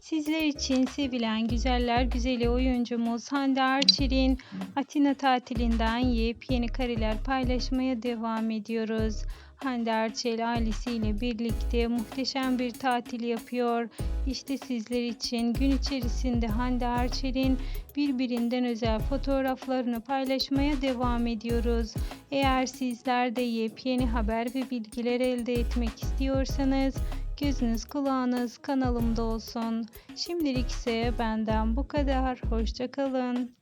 Sizler için sevilen güzeller güzeli oyuncumuz Hande Erçel'in Atina tatilinden yepyeni kareler paylaşmaya devam ediyoruz. Hande Erçel ailesiyle birlikte muhteşem bir tatil yapıyor. İşte sizler için gün içerisinde Hande Erçel'in birbirinden özel fotoğraflarını paylaşmaya devam ediyoruz. Eğer sizler de yepyeni haber ve bilgiler elde etmek istiyorsanız gözünüz kulağınız kanalımda olsun. Şimdilik ise benden bu kadar. Hoşçakalın.